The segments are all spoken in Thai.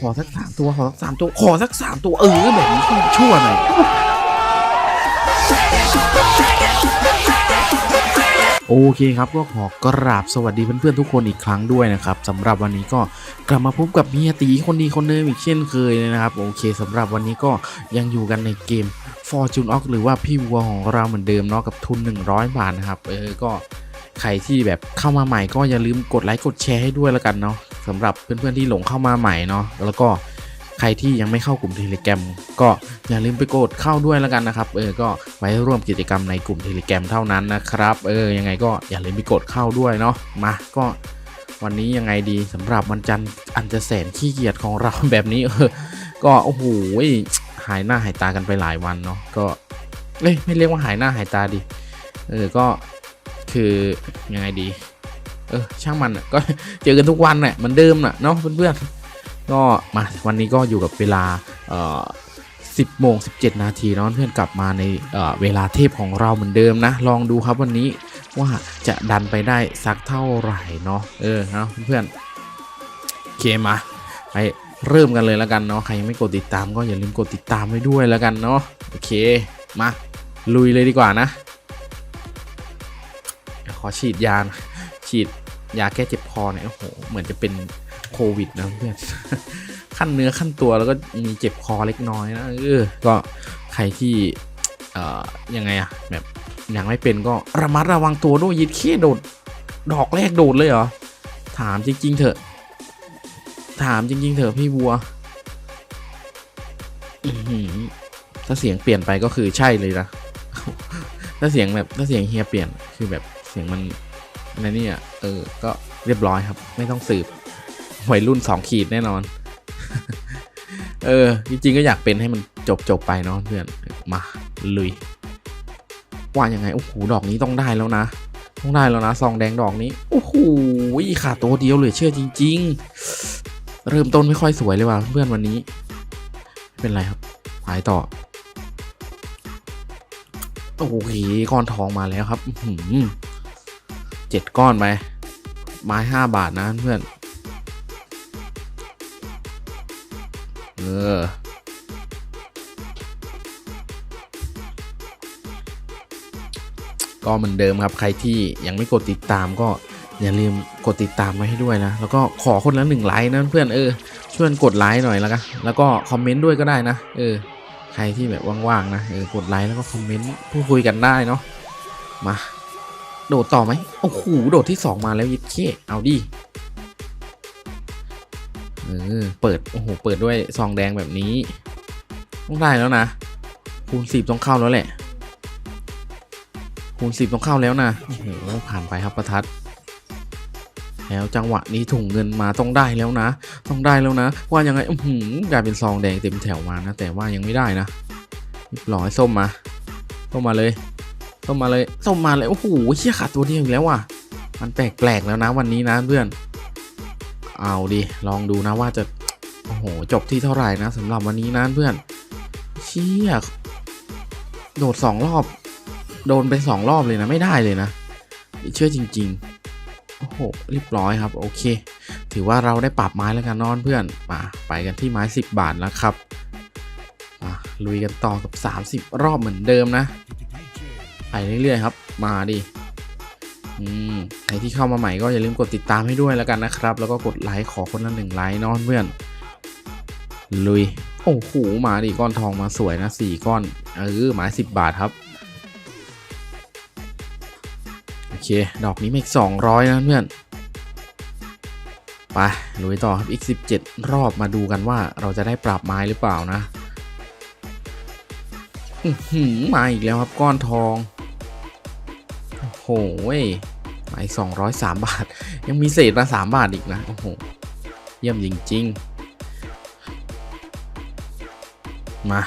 ขอสักสามตัว ขอสักสามตัว ขอสักสามตัว เออแบบนี้ชั่วหน่อยโอเคครับก็ขอกราบสวัสดีเพื่อนๆทุกคนอีกครั้งด้วยนะครับสำหรับวันนี้ก็กลับมาพบกับเมียตีคนดีคนเดิมอีกเช่นเคยเลยนะครับโอเคสำหรับวันนี้ก็ยังอยู่กันในเกม Fortune o x หรือว่าพี่วัวของเราเหมือนเดิมเนาะกับทุน 100 บาทนะครับเออก็ใครที่แบบเข้ามาใหม่ก็อย่าลืมกดไลค์กดแชร์ให้ด้วยแล้วกันเนาะ สำหรับเพื่อนๆที่หลงเข้ามาใหม่เนาะแล้วก็ใครที่ยังไม่เข้ากลุ่มเทเลแกรมก็อย่าลืมไปกดเข้าด้วยแล้วกันนะครับ เออ ก็ไว้ร่วมกิจกรรมในกลุ่มเทเลแกรมเท่านั้นนะครับ เออ ยังไงก็อย่าลืมไปกดเข้าด้วยเนาะ มาก็วันนี้ยังไงดีสำหรับวันจันทร์อันจะแสนขี้เกียจของเราแบบนี้ เออ ก็โอ้โหหายหน้าหายตากันไปหลายวันเนาะ ก็เอ้ยไม่เรียกว่าหายหน้าหายตาดิ เออ ก็คือยังไงดี เออช่างมันอะก็เจอกันทุกวันแหละเหมือนเดิมน่ะเนาะเพื่อนๆก็มาวันนี้ก็อยู่กับเวลาเอ่อ10โมง17 นาทีเนาะเพื่อนกลับมาในเออเวลาเทพของเราเหมือนเดิมนะ ลองดูครับวันนี้ว่าจะดันไปได้สักเท่าไหร่เนาะเออเนาะเพื่อนๆโอเคมาไปเริ่มกันเลยแล้วกันเนาะใครยังไม่กดติดตามก็อย่าลืมกดติดตามไว้ด้วยแล้วกันเนาะโอเคมาลุยเลยดีกว่านะ ขอฉีดยานฉีด ยาแก้เจ็บคอเนี่ยโอ้โหเหมือนจะเป็นโควิดนะเพื่อนขั้นเนื้อขั้นตัวแล้วก็มีเจ็บคอเล็กน้อยนะเออก็ใครที่เอ่อยังไงอะแบบยังไม่เป็นก็ระมัดระวังตัวด้วยยิดเข้โดดดอกแรกโดดเลยเหรอถามจริง ๆ เถอะ ถามจริง ๆ เถอะพี่วัวถ้าเสียงเปลี่ยนไปก็คือใช่เลยนะถ้าเสียงแบบถ้าเสียงเฮียเปลี่ยนคือแบบเสียงมัน ในนี่อะเออ ก็เรียบร้อยครับ ไม่ต้องสืบวัยรุ่นสองขีดแน่นอน เออ จริงๆ ก็อยากเป็นให้มันจบจบไปเนาะเพื่อน มา ลุย ว่ายังไง โอ้โห ดอกนี้ต้องได้แล้วนะ ต้องได้แล้วนะ ซองแดงดอกนี้ โอ้โหขาดตัวเดียวเลยเชื่อจริง ๆ เริ่มต้นไม่ค่อยสวยเลยว่ะเพื่อนวันนี้ เป็นไรครับ หายต่อโอเคก้อนทองมาแล้วครับ อื้อหือ เจ็ดก้อนไปไม้ห้าบาทนะเพื่อน เออ ก็เหมือนเดิมครับใครที่ยังไม่กดติดตามก็อย่าลืมกดติดตามไว้ให้ด้วยนะ แล้วก็ขอคนละหนึ่งไลค์นะเพื่อนเออช่วยกดไลค์หน่อยแล้วกันแล้วก็คอมเมนต์ด้วยก็ได้นะเออใครที่แบบว่างๆนะเออกดไลค์แล้วก็คอมเมนต์พูดคุยกันได้เนาะมา โดดต่อไหมโอ้โหโดดที่สองมาแล้วยิดเคเอาดิเออเปิดโอ้โหเปิดด้วยซองแดงแบบนี้ต้องได้แล้วนะคูณสิบต้องเข้าแล้วแหละคูณสิบต้องเข้าแล้วนะโอ้โหผ่านไปครับประทัดแล้วจังหวะนี้ถุงเงินมาต้องได้แล้วนะ ต้องได้แล้วนะ ว่ายังไงอือหือกลายเป็นซองแดงเต็มแถวมานะ แต่ว่ายังไม่ได้นะรียบร้อยส้มมาส้มมาเลย ส้มมาเลยส้มมาเลย โอ้โหเชี่ยขาดตัวเดียวอีกแล้วว่ะ มันแปลกๆแล้วนะวันนี้นะเพื่อน เอาดิลองดูนะว่าจะโอ้โหจบที่เท่าไหร่นะสำหรับวันนี้นะเพื่อนเชี่ยโดดสองรอบ โดนไปสองรอบเลยนะไม่ได้เลยนะเชื่อจริง ๆ โอ้โหเรียบร้อยครับ โอเค ถือว่าเราได้ปรับไม้แล้วกันนอนเพื่อนมาไปกันที่ไม้ 10 บาทแล้วครับมาลุยกันต่อกับ 30 รอบเหมือนเดิมนะ ไปเรื่อยๆครับ มาดิอืมใครที่เข้ามาใหม่ก็อย่าลืมกดติดตามให้ด้วยแล้วกันนะครับ แล้วก็กดไลค์ขอคนละหนึ่งไลค์นอนเพื่อน ลุย โอ้โหมาดิก้อนทองมาสวยนะสี่ก้อนเออไม้10บบาทครับ โอเค ดอกนี้มาอีก200นะเพื่อนไปลุยต่อครับอีก 17 รอบมาดูกันว่าเราจะได้ปรับไม้หรือเปล่านะหือมาอีกแล้วครับก้อนทอง มาอีก203 บาท ยังมีเศษมา 3 บาทอีกนะ โอ้โห เยี่ยมจริง ๆ มา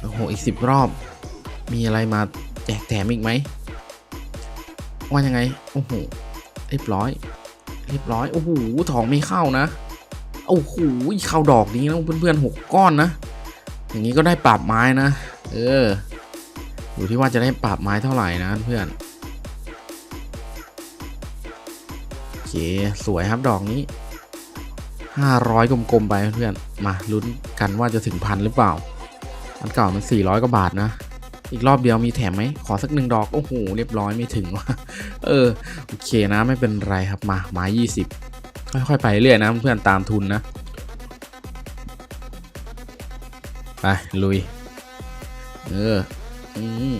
โอ้โห อีก 10 รอบ มีอะไรมาแจกแถมอีกไหม ว่ายังไง โอ้โห เรียบร้อย เรียบร้อย โอ้โห ทองไม่เข้านะ โอ้โห เข้าดอกนี้นะเพื่อนๆหกก้อนนะ อย่างนี้ก็ได้ปรับไม้นะ เออ อยู่ที่ว่าจะได้ปรับไม้เท่าไหร่นะเพื่อน เคสวยครับดอกนี้ห้าร้อยกลมๆไปเพื่อนมาลุ้นกันว่าจะถึงพันหรือเปล่า อันเก่ามันสี่ร้อยกว่าบาทนะ อีกรอบเดียวมีแถมไหมขอสักหนึ่งดอก โอ้โห เรียบร้อยไม่ถึงว่ะเออ โอเคนะไม่เป็นไรครับมาไม้ยี่สิบค่อยๆ ไปเรื่อยนะเพื่อนตามทุนนะ ไป ลุย เออ อืม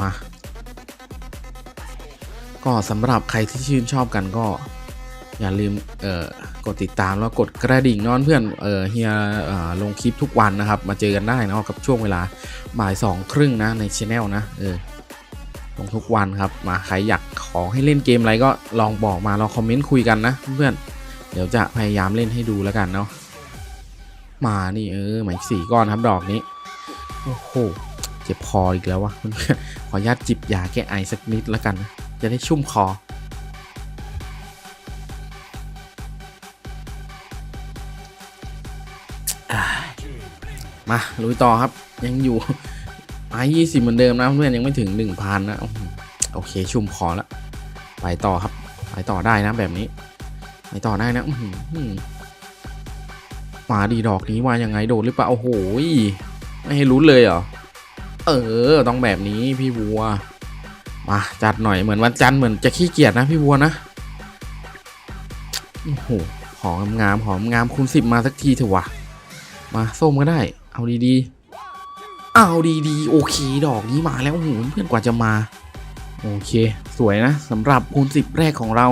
มา ก็สำหรับใครที่ชื่นชอบกันก็ อย่าลืมเอ่อกดติดตามแล้วกดกระดิ่งนอนเพื่อนเออเฮียเอ่อลงคลิปทุกวันนะครับ มาเจอกันได้เนะกับช่วงเวลาบ่ายสองครึ่งนะในช anel นะเออลงทุกวันครับมาใครอยากขอให้เล่นเกมอะไรก็ลองบอกมาลองคอมเมนต์คุยกันนะเพื่อนเดี๋ยวจะพยายามเล่นให้ดูแล้วกันเนาะมานี่เออหมายสี่ก้อนครับดอกนี้โอ้โหเจ็บคออีกแล้ววะเพื่อนขออนุญาตจิบยาแก้ไอสักนิดแล้วกันนะ จะได้ชุ่มคอ มาลุยต่อครับ ยังอยู่ไม้ยี่สิบเหมือนเดิมนะเพื่อนยังไม่ถึงหนึ่งพันนะ โอเค ชุ่มคอแล้ว ไปต่อครับ ไปต่อได้นะแบบนี้ ไปต่อได้นะอืมาดีดอกนี้มายังไงโดดหรือเปล่า โอ้โหไม่ให้รู้เลยเหรอ เออ ต้องแบบนี้พี่บัว มาจัดหน่อยเหมือนวันจันทร์เหมือนจะขี้เกียจนะพี่บัวนะโอ้โหหอมงามหอมงามคูณสิบมาสักทีเถอะวะมาส้มก็ได้ เอาดีๆเอาดีๆโอเคดอกนี้มาแล้วโอ้โหเพื่อนกว่าจะมา โอเค สวยนะสำหรับคูณสิบแรกของเรา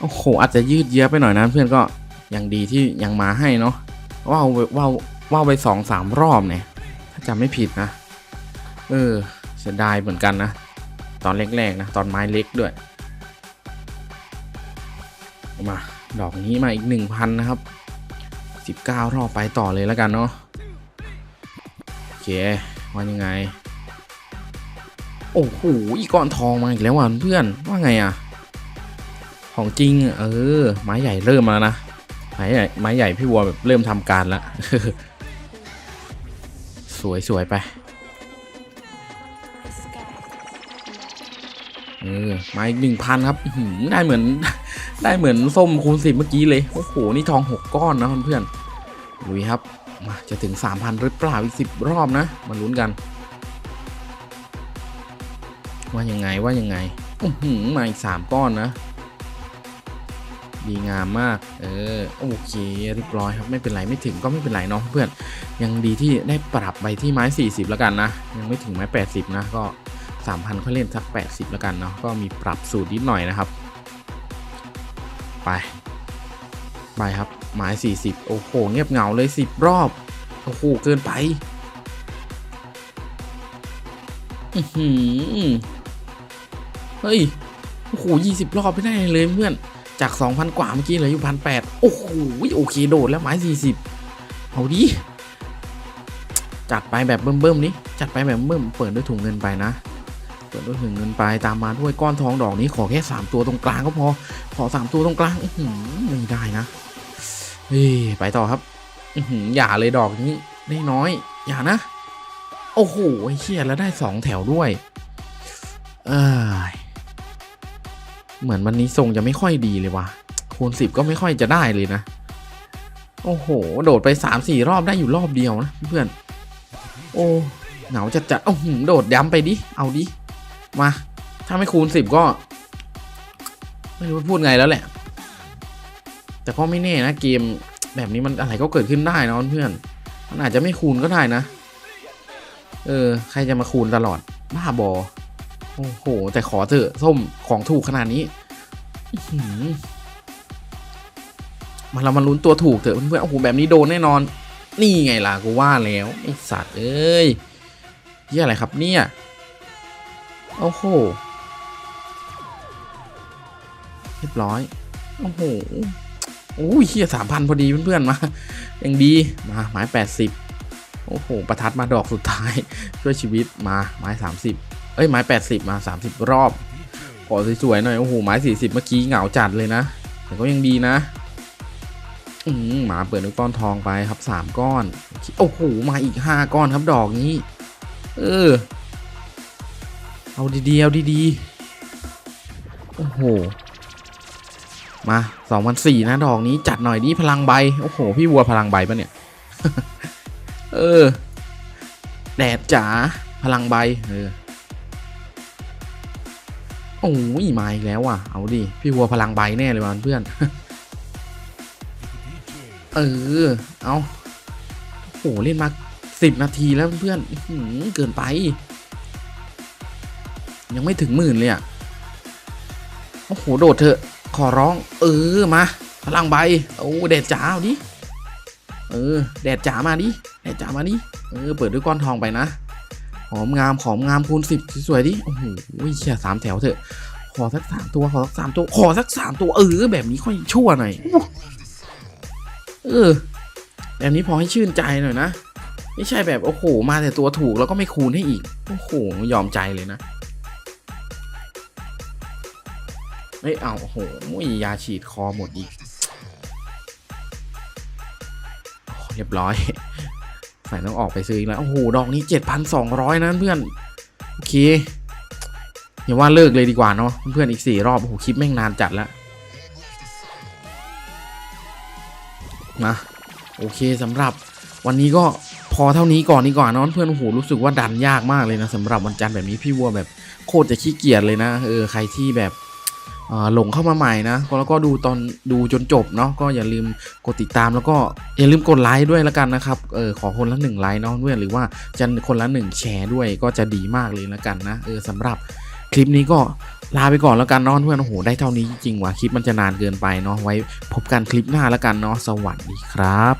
โอ้โหอาจจะยืดเยื้อไปหน่อยนะเพื่อนก็ยังดีที่ยังมาให้เนาะว่าวว่าวว่าวไปสองสามรอบเนี่ย ถ้าจำไม่ผิดนะ เออเสียดายเหมือนกันนะ ตอนแรกๆนะตอนไม้เล็กด้วย มาดอกนี้มาอีกหนึ่งพันนะครับ 19 รอบไปต่อเลยแล้วกันเนาะโอเคว่ายังไง โอ้โหอีกก้อนทองมาอีกแล้วอะเพื่อนว่าไงอะของจริงเออไม้ใหญ่เริ่มมาแล้วนะไม้ใหญ่ไม้ใหญ่พี่วัวแบบเริ่มทำการแล้วสวยสวยไป เออมาอีกหนึ่งพันครับได้เหมือนได้เหมือนส้มคูณสิบเมื่อกี้เลย โอ้โห นี่ทองหกก้อนนะเพื่อนๆลุยครับ มาจะถึงสามพันหรือเปล่าอีกสิบรอบนะ มาลุ้นกัน ว่ายังไงว่ายังไงอื้อหือมาอีกสามก้อนนะดีงามมาก เออ โอเคเรียบร้อยครับ ไม่เป็นไร ไม่ถึงก็ไม่เป็นไรเนาะเพื่อน ยังดีที่ได้ปรับไปที่ไม้ 40 แล้วกันนะ ยังไม่ถึงไม้ 80 นะ ก็ 3,000ค่อยเล่นสัก 80 แล้วกันเนาะก็มีปรับสูตรนิดหน่อยนะครับ ไป ไปครับไม้40 โอ้โห เงียบเหงาเลย 10 รอบ โอ้โห เกินไปอื้อหือเฮ้ย โอ้โห20รอบไม่ได้เลยเพื่อน จาก2,000กว่าเมื่อกี้เหลืออยู่พันแปดโอ้โห โอเคโดดแล้วไม้40เอาดิ จัดไปแบบเบิ่มๆนี้ จัดไปแบบเบิ่มเปิดด้วยถุงเงินไปนะ ปิดด้วยถุงเงินไปตามมาด้วยก้อนทองดอกนี้ขอแค่สามตัวตรงกลางก็พอ ขอสามตัวตรงกลางไม่ได้นะเฮ้ไปต่อครับอย่าเลยดอกนี้ได้น้อย อย่านะ โอ้โหไอ้เชี่ยแล้วได้สองแถวด้วยเอ้ยเหมือนวันนี้ทรงจะไม่ค่อยดีเลยว่ะคูณสิบก็ไม่ค่อยจะได้เลยนะ โอ้โห โดดไปสามสี่รอบได้อยู่รอบเดียวนะเพื่อน โอ้เหงาจัดจัดๆโอ้โหโดดย้ำไปดิ เอาดิ มา ถ้าไม่คูณสิบก็ ไม่รู้พูดไงแล้วแหละ แต่ก็ไม่แน่นะเกมแบบนี้มันอะไรก็เกิดขึ้นได้นะเพื่อน มันอาจจะไม่คูณก็ได้นะ เออ ใครจะมาคูณตลอด บ้าบอ โอ้โห แต่ขอเถอะส้มของถูกขนาดนี้อื้อหือมาเรามาลุ้นตัวถูกเถอะเพื่อนๆโอ้โหแบบนี้โดนแน่นอน นี่ไงล่ะกูว่าแล้วไอสัตว์เอ้ยเหียอะไรครับเนี่ย โอ้โห เรียบร้อย โอ้โหโอ้ยเฮียสามพันพอดีเพื่อนๆมายังดีมาไม้แปดสิบโอ้โห ประทัดมาดอกสุดท้าย ช่วยชีวิตมาไม้สามสิบเอ้ยไม้แปดสิบมาสามสิบรอบขอสวยๆหน่อยโอ้โหไม้สี่สิบเมื่อกี้เหงาจัดเลยนะแต่ก็ยังดีนะอืมหมาเปิดด้วยก้อนทองไปครับสามก้อน โอ้โหมาอีกห้าก้อนครับดอกนี้ เออ เอาดีๆเอาดีๆ โอ้โห มาสองพันสี่นะดอกนี้จัดหน่อยดิพลังใบ โอ้โห พี่วัวพลังใบปะเนี่ย เออ แดดจ๋าพลังใบ เออ โอ้ยมาอีกแล้วว่ะ เอาดิ พี่วัวพลังใบแน่เลยว่ะเพื่อน เออ เอาโอ้โหเล่นมาสิบนาทีแล้วเพื่อนเกินไป ยังไม่ถึงหมื่นเลยอะ โอ้โห โดดเถอะ ขอร้อง เออ มา พลังใบ โอ้แดดจ๋าเอาดิ เออ แดดจ๋ามาดิ แดดจ๋ามาดิ เออ เปิดด้วยก้อนทองไปนะ หอมงาม หอมงามคูณสิบสวยๆดิ โอ้โหเชี่ยสามแถวเถอะ ขอสักสามตัว ขอสักสามตัว ขอสักสามตัว เออ แบบนี้ค่อยชั่วหน่อย เออ แบบนี้พอให้ชื่นใจหน่อยนะ ไม่ใช่แบบโอ้โห มาแต่ตัวถูกแล้วก็ไม่คูณให้อีก โอ้โห ยอมใจเลยนะ เฮ้ย เอาโอ้โหยาฉีดคอหมดอีกอเรียบร้อยใส่ต้องออกไปซื้ออีกแล้ว โอ้โห ดอกนี้ 7,200 นะเพื่อน โอเค อย่าว่าเลิกเลยดีกว่าเนาะ เพื่อนอีกสี่รอบ โอ้โห คลิปแม่งนานจัดแล้วมาโอเคสำหรับวันนี้ก็พอเท่านี้ก่อนดีกว่าเนอะเพื่อนโอ้โหรู้สึกว่าดันยากมากเลยนะสำหรับวันจันทร์แบบนี้พี่วัวแบบโคตรจะขี้เกียจเลยนะเออใครที่แบบ หลงเข้ามาใหม่นะแล้วก็ดูตอนดูจนจบเนาะก็อย่าลืมกดติดตามแล้วก็อย่าลืมกดไลค์ด้วยละกันนะครับเออขอคนละหนึ่งไลค์เนาะเพื่อนหรือว่าจะคนละหนึ่งแชร์ด้วยก็จะดีมากเลยละกันนะเออสำหรับคลิปนี้ก็ลาไปก่อนแล้วกันเนาะเพื่อนโอ้โหได้เท่านี้จริงว่ะคลิปมันจะนานเกินไปเนาะไว้พบกันคลิปหน้าแล้วกันเนาะสวัสดีครับ